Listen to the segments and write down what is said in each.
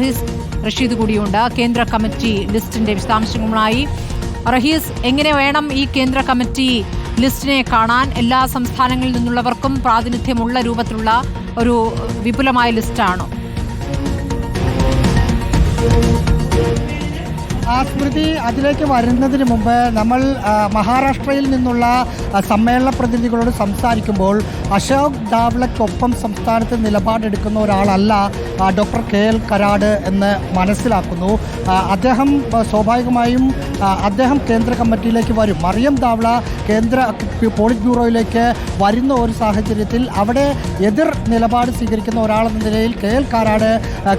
റഹീസ് റഷീദ് കൂടിയുണ്ട്. കേന്ദ്ര കമ്മിറ്റി ലിസ്റ്റിന്റെ വിശദാംശങ്ങളുമായി. റഹീസ് എങ്ങനെ വേണം ഈ കേന്ദ്ര കമ്മിറ്റി ലിസ്റ്റിനെ കാണാൻ? എല്ലാ സംസ്ഥാനങ്ങളിൽ നിന്നുള്ളവർക്കും പ്രാതിനിധ്യമുള്ള രൂപത്തിലുള്ള ഒരു വിപുലമായ ലിസ്റ്റാണോ? സ്മൃതി അതിലേക്ക് വരുന്നതിന് മുമ്പ് നമ്മൾ മഹാരാഷ്ട്രയിൽ നിന്നുള്ള സമ്മേളന പ്രതിനിധികളോട് സംസാരിക്കുമ്പോൾ അശോക് ഡാവ്ലയ്ക്കൊപ്പം സംസ്ഥാനത്ത് നിലപാടെടുക്കുന്ന ഒരാളല്ല ഡോക്ടർ കെ എൽ കരാട് എന്ന് മനസ്സിലാക്കുന്നു. അദ്ദേഹം സ്വാഭാവികമായും അദ്ദേഹം കേന്ദ്ര കമ്മിറ്റിയിലേക്ക് വരും. മറിയം ദാവ്ള കേന്ദ്ര പോളിറ്റ് ബ്യൂറോയിലേക്ക് വരുന്ന ഒരു സാഹചര്യത്തിൽ അവിടെ എതിർ നിലപാട് സ്വീകരിക്കുന്ന ഒരാളെന്ന നിലയിൽ കെ എൽ കാരാട്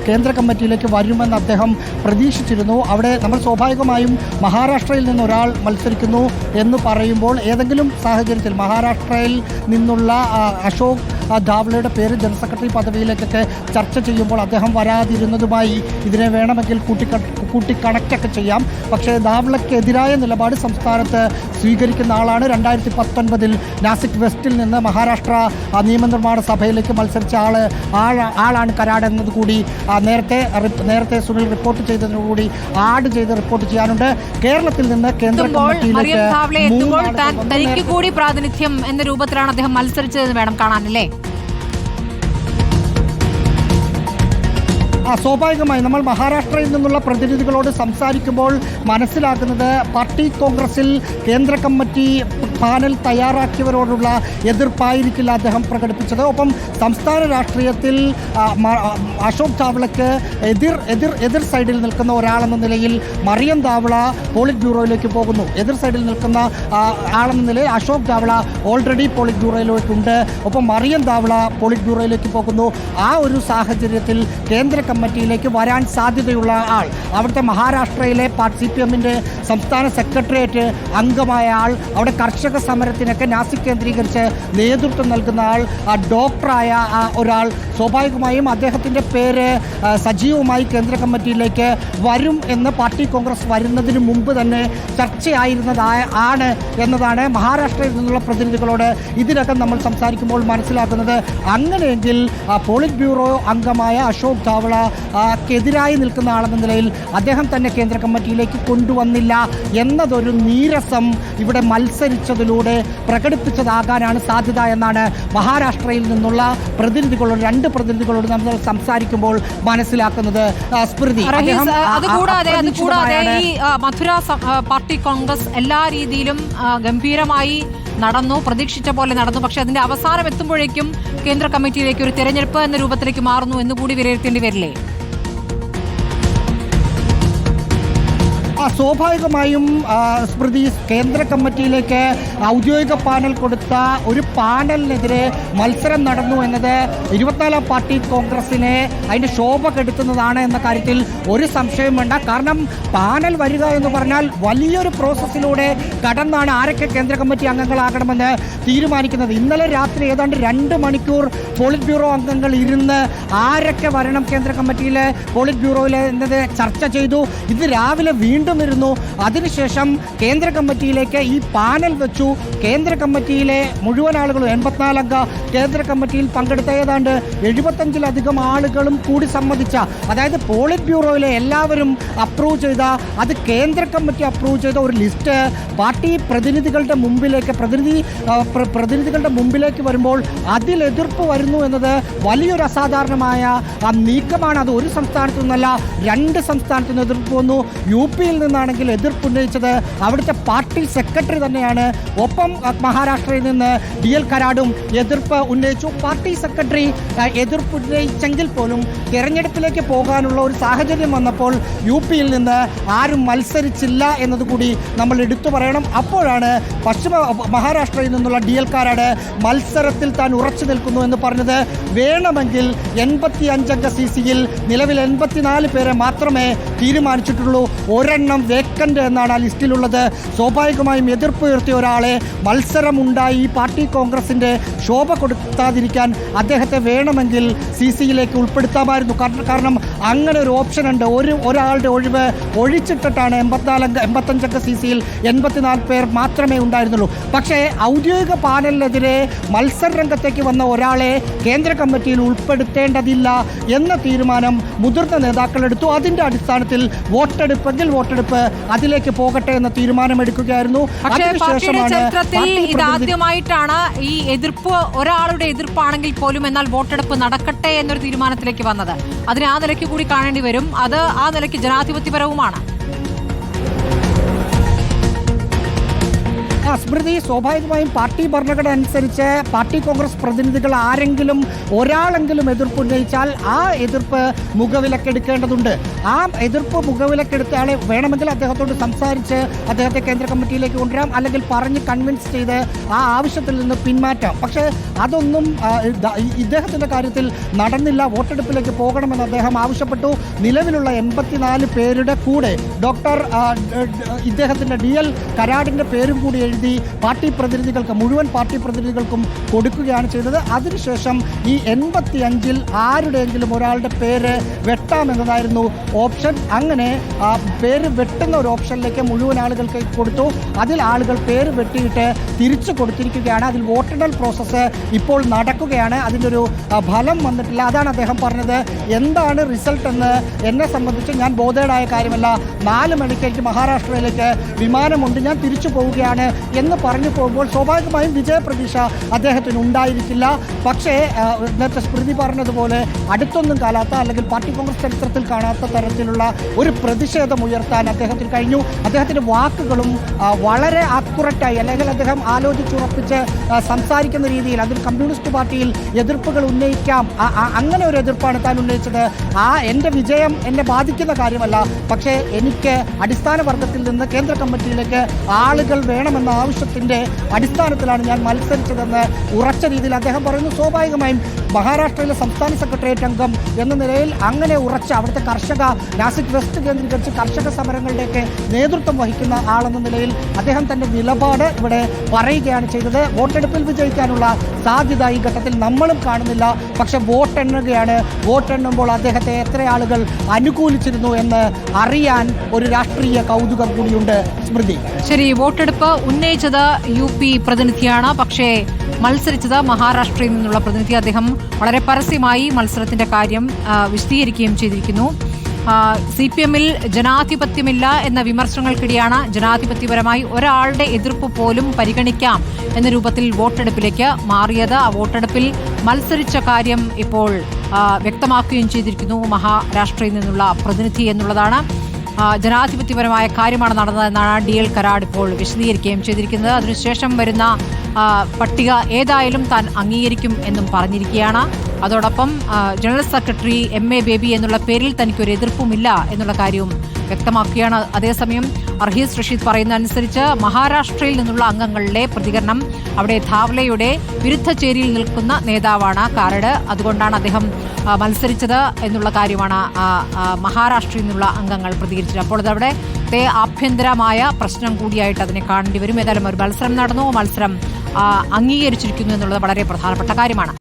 കേന്ദ്ര കമ്മിറ്റിയിലേക്ക് വരുമെന്ന് അദ്ദേഹം പ്രതീക്ഷിച്ചിരുന്നു. അവിടെ നമ്മൾ സ്വാഭാവികമായും മഹാരാഷ്ട്രയിൽ നിന്ന് ഒരാൾ മത്സരിക്കുന്നു എന്ന് പറയുമ്പോൾ ഏതെങ്കിലും സാഹചര്യത്തിൽ മഹാരാഷ്ട്രയിൽ നിന്നുള്ള അശോക് ധാവ്ലയുടെ പേര് ജനറൽ സെക്രട്ടറി പദവിയിലേക്കൊക്കെ ചർച്ച ചെയ്യുമ്പോൾ അദ്ദേഹം വരാതിരുന്നതുമായി ഇതിനെ വേണമെങ്കിൽ കൂട്ടിക്ക കൂട്ടിക്കണക്റ്റൊക്കെ ചെയ്യാം. പക്ഷേ ധാവ്ലയ്ക്കെതിരായ നിലപാട് സംസ്ഥാനത്ത് സ്വീകരിക്കുന്ന ആളാണ് രണ്ടായിരത്തി പത്തൊൻപതിൽ നാസിക് വെസ്റ്റിൽ നിന്ന് മഹാരാഷ്ട്ര നിയമനിർമ്മാണ സഭയിലേക്ക് മത്സരിച്ച ആൾ ആളാണ് കരാട് എന്നത് കൂടി നേരത്തെ നേരത്തെ സുനിൽ റിപ്പോർട്ട് ചെയ്തതിനുകൂടി ആഡ് ചെയ്ത് റിപ്പോർട്ട് ചെയ്യാനുണ്ട്. കേരളത്തിൽ നിന്ന് കേന്ദ്ര കമ്മിറ്റിയിലേക്ക് തനിക്ക് കൂടി പ്രാതിനിധ്യം എന്ന രൂപത്തിലാണ് അദ്ദേഹം മത്സരിച്ചതെന്ന് വേണം കാണാനല്ലേ സ്വാഭാവികമായി നമ്മൾ മഹാരാഷ്ട്രയിൽ നിന്നുള്ള പ്രതിനിധികളോട് സംസാരിക്കുമ്പോൾ മനസ്സിലാക്കുന്നത് പാർട്ടി കോൺഗ്രസിൽ കേന്ദ്ര കമ്മിറ്റി പാനൽ തയ്യാറാക്കിയവരോടുള്ള എതിർപ്പായിരിക്കില്ല അദ്ദേഹം പ്രകടിപ്പിച്ചത്. ഒപ്പം സംസ്ഥാന രാഷ്ട്രീയത്തിൽ അശോക് ചാവളയ്ക്ക് എതിർ എതിർ എതിർ സൈഡിൽ നിൽക്കുന്ന ഒരാളെന്ന നിലയിൽ മറിയം താവള പോളിറ്റ് ബ്യൂറോയിലേക്ക് പോകുന്നു. എതിർ സൈഡിൽ നിൽക്കുന്ന ആളെന്ന നിലയിൽ അശോക് ചാവള ഓൾറെഡി പോളിറ്റ് ബ്യൂറോയിലേക്കുണ്ട് ഒപ്പം മറിയം താവള പോളിറ്റ് ബ്യൂറോയിലേക്ക് പോകുന്നു. ആ ഒരു സാഹചര്യത്തിൽ കേന്ദ്ര കമ്മിറ്റിയിലേക്ക് വരാൻ സാധ്യതയുള്ള ആൾ അവിടുത്തെ മഹാരാഷ്ട്രയിലെ സി പി എമ്മിന്റെ സംസ്ഥാന സെക്രട്ടേറിയറ്റ് അംഗമായ ആൾ അവിടെ കർഷക സമരത്തിനൊക്കെ നാസിക് കേന്ദ്രീകരിച്ച് നേതൃത്വം നൽകുന്ന ആൾ ഡോക്ടറായ ആ ഒരാൾ സ്വാഭാവികമായും അദ്ദേഹത്തിന്റെ പേര് സജീവമായി കേന്ദ്ര കമ്മിറ്റിയിലേക്ക് വരും എന്ന് പാർട്ടി കോൺഗ്രസ് വരുന്നതിന് മുമ്പ് തന്നെ ചർച്ചയായിരുന്നതായ ആണ് എന്നതാണ് മഹാരാഷ്ട്രയിൽ നിന്നുള്ള പ്രതിനിധികളോട് ഇതിനകം നമ്മൾ സംസാരിക്കുമ്പോൾ മനസ്സിലാക്കുന്നത്. അങ്ങനെയെങ്കിൽ പോളിറ്റ് ബ്യൂറോ അംഗമായ അശോക് ധാവള ക്കെതിരായി നിൽക്കുന്ന ആളെന്ന നിലയിൽ അദ്ദേഹം തന്നെ കേന്ദ്ര കമ്മിറ്റിയിലേക്ക് കൊണ്ടുവന്നില്ല എന്നതൊരു നീരസം ഇവിടെ മത്സരിച്ചതിലൂടെ പ്രകടിപ്പിച്ചതാകാനാണ് സാധ്യത എന്നാണ് മഹാരാഷ്ട്രയിൽ നിന്നുള്ള പ്രതിനിധികളോട് രണ്ട് പ്രതിനിധികളോട് നമ്മൾ സംസാരിക്കുമ്പോൾ മനസ്സിലാക്കുന്നത് സ്മൃതി. അതുകൂടാതെ റഹീസ് ആ, അത് ആ, കൂടാതെ അത് കൂടാതെ അപ്രതീക്ഷിതമായാണ് ഈ മധുര പാർട്ടി കോൺഗ്രസ് എല്ലാ രീതിയിലും ഗംഭീരമായി നടന്നു പ്രതീക്ഷിച്ച പോലെ നടന്നു. പക്ഷെ അതിന്റെ അവസാനം എത്തുമ്പോഴേക്കും കേന്ദ്ര കമ്മിറ്റിയിലേക്ക് ഒരു തെരഞ്ഞെടുപ്പ് എന്ന രൂപത്തിലേക്ക് മാറുന്നു എന്ന് കൂടി വിലയിരുത്തേണ്ടി വരില്ലേ? സ്വാഭാവികമായും സ്മൃതി കേന്ദ്ര കമ്മിറ്റിയിലേക്ക് ഔദ്യോഗിക പാനൽ കൊടുത്ത ഒരു പാനലിനെതിരെ മത്സരം നടന്നു എന്നത് ഇരുപത്തിനാലാം പാർട്ടി കോൺഗ്രസിനെ അതിന്റെ ശോഭ കെടുത്തുന്നതാണ് എന്ന കാര്യത്തിൽ ഒരു സംശയവും വേണ്ട. കാരണം പാനൽ വരിക എന്ന് പറഞ്ഞാൽ വലിയൊരു പ്രോസസ്സിലൂടെ കടന്നാണ് ആരൊക്കെ കേന്ദ്ര കമ്മിറ്റി അംഗങ്ങളാകണമെന്ന് തീരുമാനിക്കുന്നത്. ഇന്നലെ രാത്രി ഏതാണ്ട് രണ്ട് മണിക്കൂർ പോളിറ്റ് ബ്യൂറോ അംഗങ്ങൾ ഇരുന്ന് ആരൊക്കെ വരണം കേന്ദ്ര കമ്മിറ്റിയിലെ പോളിറ്റ് ബ്യൂറോയിൽ എന്നത് ചർച്ച ചെയ്തു. ഇത് രാവിലെ വീണ്ടും ഇരുന്നു അതിനുശേഷം കേന്ദ്ര കമ്മിറ്റിയിലേക്ക് ഈ പാനൽ വെച്ചു. കേന്ദ്ര കമ്മിറ്റിയിലെ മുഴുവൻ ആളുകളും എൺപത്തിനാലംഗ കേന്ദ്ര കമ്മിറ്റിയിൽ പങ്കെടുത്ത ഏതാണ്ട് എഴുപത്തഞ്ചിലധികം ആളുകളും കൂടി സമ്മതിച്ച അതായത് പോളിറ്റ് ബ്യൂറോയിലെ എല്ലാവരും അപ്രൂവ് ചെയ്ത അത് കേന്ദ്ര കമ്മിറ്റി അപ്രൂവ് ചെയ്ത ഒരു ലിസ്റ്റ് പാർട്ടി പ്രതിനിധികളുടെ മുമ്പിലേക്ക് പ്രതിനിധി പ്രതിനിധികളുടെ മുമ്പിലേക്ക് വരുമ്പോൾ അതിൽ എതിർപ്പ് വരുന്നു എന്നത് വലിയൊരു അസാധാരണമായ നീക്കമാണ്. അത് ഒരു സംസ്ഥാനത്തു നിന്നല്ല രണ്ട് സംസ്ഥാനത്തു നിന്ന് എതിർപ്പ് വന്നു. യു പിയിൽ നിന്നാണെങ്കിൽ എതിർപ്പ് ഉന്നയിച്ചത് അവിടുത്തെ പാർട്ടി സെക്രട്ടറി തന്നെയാണ്. ഒപ്പം മഹാരാഷ്ട്രയിൽ നിന്ന് ഡി എൽ കരാടും എതിർപ്പ് ഉന്നയിച്ചു. പാർട്ടി സെക്രട്ടറി എതിർപ്പ് ഉന്നയിച്ചെങ്കിൽ പോലും തിരഞ്ഞെടുപ്പിലേക്ക് പോകാനുള്ള ഒരു സാഹചര്യം വന്നപ്പോൾ യു പിയിൽ നിന്ന് ആരും മത്സരിച്ചില്ല എന്നതുകൂടി നമ്മൾ എടുത്തു പറയണം. അപ്പോഴാണ് പശ്ചിമ മഹാരാഷ്ട്രയിൽ നിന്നുള്ള ഡി എൽ കാരാട് മത്സരത്തിൽ താൻ ഉറച്ചു നിൽക്കുന്നു എന്ന് പറഞ്ഞത്. വേണമെങ്കിൽ എൺപത്തി അഞ്ചംഗ സി സിയിൽ നിലവിൽ എൺപത്തിനാല് പേരെ മാത്രമേ തീരുമാനിച്ചിട്ടുള്ളൂ. ഒരെണ്ണം സ്ഥാനം വേക്കന്റ് എന്നാണ് ആ ലിസ്റ്റിലുള്ളത്. സ്വാഭാവികമായും എതിർപ്പ് ഉയർത്തിയ ഒരാളെ മത്സരമുണ്ടായി ഈ പാർട്ടി കോൺഗ്രസിന്റെ ശോഭ കൊടുക്കാതിരിക്കാൻ അദ്ദേഹത്തെ വേണമെങ്കിൽ സി സിയിലേക്ക് ഉൾപ്പെടുത്താമായിരുന്നു. കാരണം അങ്ങനെ ഒരു ഓപ്ഷൻ ഉണ്ട്. ഒരു ഒരാളുടെ ഒഴിവ് ഒഴിച്ചിട്ടിട്ടാണ് എൺപത്തിനാലംഗ എൺപത്തഞ്ചംഗ സി സിയിൽ എൺപത്തിനാല് പേർ മാത്രമേ ഉണ്ടായിരുന്നുള്ളൂ. പക്ഷേ ഔദ്യോഗിക പാനലിനെതിരെ മത്സര രംഗത്തേക്ക് വന്ന ഒരാളെ കേന്ദ്ര കമ്മിറ്റിയിൽ ഉൾപ്പെടുത്തേണ്ടതില്ല എന്ന തീരുമാനം മുതിർന്ന നേതാക്കൾ എടുത്തു. അതിന്റെ അടിസ്ഥാനത്തിൽ വോട്ടെടുപ്പെങ്കിൽ വോട്ടെടുപ്പ് അതിലേക്ക് പോകട്ടെ എന്ന തീരുമാനമെടുക്കുകയായിരുന്നു. ഇതാദ്യമായിട്ടാണ് ഈ എതിർപ്പ് ഒരാളുടെ എതിർപ്പാണെങ്കിൽ പോലും എന്നാൽ വോട്ടെടുപ്പ് നടക്കട്ടെ എന്നൊരു തീരുമാനത്തിലേക്ക് വന്നത്. അതിനെ ആ നിലയ്ക്ക് കൂടി കാണേണ്ടി വരും. അത് ആ നിലയ്ക്ക് ജനാധിപത്യപരവുമാണ്. സ്മൃതി സ്വാഭാവികമായും പാർട്ടി ഭരണഘടന അനുസരിച്ച് പാർട്ടി കോൺഗ്രസ് പ്രതിനിധികൾ ആരെങ്കിലും ഒരാളെങ്കിലും എതിർപ്പ് ഉന്നയിച്ചാൽ ആ എതിർപ്പ് മുഖവിലക്കെടുക്കേണ്ടതുണ്ട്. ആ എതിർപ്പ് മുഖവിലക്കെടുത്ത ആളെ വേണമെങ്കിൽ അദ്ദേഹത്തോട് സംസാരിച്ച് അദ്ദേഹത്തെ കേന്ദ്ര കമ്മിറ്റിയിലേക്ക് കൊണ്ടുവരാം. അല്ലെങ്കിൽ പറഞ്ഞ് കൺവിൻസ് ചെയ്ത് ആ ആവശ്യത്തിൽ നിന്ന് പിന്മാറ്റാം. പക്ഷേ അതൊന്നും ഇദ്ദേഹത്തിന്റെ കാര്യത്തിൽ നടന്നില്ല. വോട്ടെടുപ്പിലേക്ക് പോകണമെന്ന് അദ്ദേഹം ആവശ്യപ്പെട്ടു. നിലവിലുള്ള എൺപത്തിനാല് പേരുടെ കൂടെ ഡോക്ടർ ഇദ്ദേഹത്തിന്റെ ഡി എൽ കരാടിന്റെ പേരും കൂടി എഴുതി പാർട്ടി പ്രതിനിധികൾക്ക് മുഴുവൻ പാർട്ടി പ്രതിനിധികൾക്കും കൊടുക്കുകയാണ് ചെയ്തത്. അതിനുശേഷം ഈ എൺപത്തി അഞ്ചിൽ ആരുടെയെങ്കിലും ഒരാളുടെ പേര് വെട്ടാമെന്നതായിരുന്നു ഓപ്ഷൻ. അങ്ങനെ പേര് വെട്ടുന്ന ഒരു ഓപ്ഷനിലേക്ക് മുഴുവൻ ആളുകൾക്ക് കൊടുത്തു. അതിൽ ആളുകൾ പേര് വെട്ടിയിട്ട് തിരിച്ചു കൊടുത്തിരിക്കുകയാണ്. അതിൽ വോട്ടെണ്ണൽ പ്രോസസ്സ് ഇപ്പോൾ നടക്കുകയാണ്. അതിന്റെ ഒരു ഫലം വന്നിട്ടില്ല. അതാണ് അദ്ദേഹം പറഞ്ഞത്. എന്താണ് റിസൾട്ട് എന്ന് എന്നെ സംബന്ധിച്ച് ഞാൻ ബോധേഡായ കാര്യമല്ല. നാല് മണിക്ക് എനിക്ക് മഹാരാഷ്ട്രയിലേക്ക് വിമാനമുണ്ട്. ഞാൻ തിരിച്ചു പോവുകയാണ് എന്ന് പറഞ്ഞു പോകുമ്പോൾ സ്വാഭാവികമായും വിജയപ്രതീക്ഷ അദ്ദേഹത്തിന് ഉണ്ടായിരിക്കില്ല. പക്ഷേ നേരത്തെ സ്മൃതി പറഞ്ഞതുപോലെ അടുത്തൊന്നും കാലാത്ത അല്ലെങ്കിൽ പാർട്ടി കോൺഗ്രസ് ചരിത്രത്തിൽ കാണാത്ത തരത്തിലുള്ള ഒരു പ്രതിഷേധം ഉയർത്താൻ അദ്ദേഹത്തിന് കഴിഞ്ഞു. അദ്ദേഹത്തിന്റെ വാക്കുകളും വളരെ അക്കുറട്ടായി അല്ലെങ്കിൽ അദ്ദേഹം ആലോചിച്ചുറപ്പിച്ച് സംസാരിക്കുന്ന രീതിയിൽ അതിൽ കമ്മ്യൂണിസ്റ്റ് പാർട്ടിയിൽ എതിർപ്പുകൾ ഉന്നയിക്കാം. അങ്ങനെ ഒരു എതിർപ്പാണ് താൻ ഉന്നയിച്ചത്. ആ എന്റെ വിജയം എന്നെ ബാധിക്കുന്ന കാര്യമല്ല. പക്ഷേ എനിക്ക് അടിസ്ഥാന വർഗത്തിൽ നിന്ന് കേന്ദ്ര കമ്മിറ്റിയിലേക്ക് ആളുകൾ വേണമെന്ന ആവശ്യത്തിന്റെ അടിസ്ഥാനത്തിലാണ് ഞാൻ മത്സരിച്ചതെന്ന് ഉറച്ച രീതിയിൽ അദ്ദേഹം പറയുന്നു. സ്വാഭാവികമായും മഹാരാഷ്ട്രയിലെ സംസ്ഥാന സെക്രട്ടേറിയറ്റ് അംഗം എന്ന നിലയിൽ അങ്ങനെ ഉറച്ച അവിടുത്തെ കർഷക നാസിക് വെസ്റ്റ് കേന്ദ്രീകരിച്ച് കർഷക സമരങ്ങളുടെയൊക്കെ നേതൃത്വം വഹിക്കുന്ന ആളെന്ന നിലയിൽ അദ്ദേഹം തന്റെ നിലപാട് ഇവിടെ പറയുകയാണ് ചെയ്തത്. വോട്ടെടുപ്പിൽ വിജയിക്കാനുള്ള സാധ്യത ഈ ഘട്ടത്തിൽ നമ്മളും കാണുന്നില്ല. പക്ഷെ വോട്ടെണ്ണുകയാണ്. വോട്ടെണ്ണുമ്പോൾ അദ്ദേഹത്തെ എത്ര ആളുകൾ അനുകൂലിച്ചിരുന്നു എന്ന് അറിയാൻ ഒരു രാഷ്ട്രീയ കൗതുകം കൂടിയുണ്ട്. സ്മൃതി. ശരി വോട്ടെടുപ്പ് ഉന്നയിച്ചത് യു പി പ്രതിനിധിയാണ്. പക്ഷേ മത്സരിച്ചത് മഹാരാഷ്ട്രയിൽ നിന്നുള്ള പ്രതിനിധി. അദ്ദേഹം വളരെ പരസ്യമായി മത്സരത്തിന്റെ കാര്യം വിശദീകരിക്കുകയും ചെയ്തിരിക്കുന്നു. സി പി എമ്മിൽ ജനാധിപത്യമില്ല എന്ന വിമർശനങ്ങൾക്കിടെയാണ് ജനാധിപത്യപരമായി ഒരാളുടെ എതിർപ്പ് പോലും പരിഗണിക്കാം എന്ന രൂപത്തിൽ വോട്ടെടുപ്പിലേക്ക് മാറിയത്. ആ വോട്ടെടുപ്പിൽ മത്സരിച്ച കാര്യം ഇപ്പോൾ വ്യക്തമാക്കുകയും ചെയ്തിരിക്കുന്നു മഹാരാഷ്ട്രയിൽ നിന്നുള്ള പ്രതിനിധി എന്നുള്ളതാണ്. ജനാധിപത്യപരമായ കാര്യമാണ് നടന്നതെന്നാണ് ഡി എൽ കരാട് ഇപ്പോൾ വിശദീകരിക്കുകയും ചെയ്തിരിക്കുന്നത്. അതിനുശേഷം വരുന്ന പട്ടിക ഏതായാലും താൻ അംഗീകരിക്കും എന്നും പറഞ്ഞിരിക്കുകയാണ്. അതോടൊപ്പം general secretary M A Baby എന്നുള്ള പേരിൽ തനിക്കൊരു എതിർപ്പുമില്ല എന്നുള്ള കാര്യവും വ്യക്തമാക്കുകയാണ്. അതേസമയം അർഹീസ് റഷീദ് പറയുന്ന അനുസരിച്ച് മഹാരാഷ്ട്രയിൽ നിന്നുള്ള അംഗങ്ങളുടെ പ്രതികരണം അവിടെ ധാവ്ലയുടെ വിരുദ്ധ ചേരിയിൽ നിൽക്കുന്ന നേതാവാണ് കാരട്. അതുകൊണ്ടാണ് അദ്ദേഹം മത്സരിച്ചത് എന്നുള്ള കാര്യമാണ് മഹാരാഷ്ട്രയിൽ നിന്നുള്ള അംഗങ്ങൾ പ്രതികരിച്ചത്. അപ്പോൾ അതവിടെ ആഭ്യന്തരമായ പ്രശ്നം കൂടിയായിട്ട് അതിനെ കാണേണ്ടി വരും. ഏതായാലും ഒരു മത്സരം നടന്നു. മത്സരം അംഗീകരിച്ചിരിക്കുന്നു എന്നുള്ളത് വളരെ പ്രധാനപ്പെട്ട കാര്യമാണ്.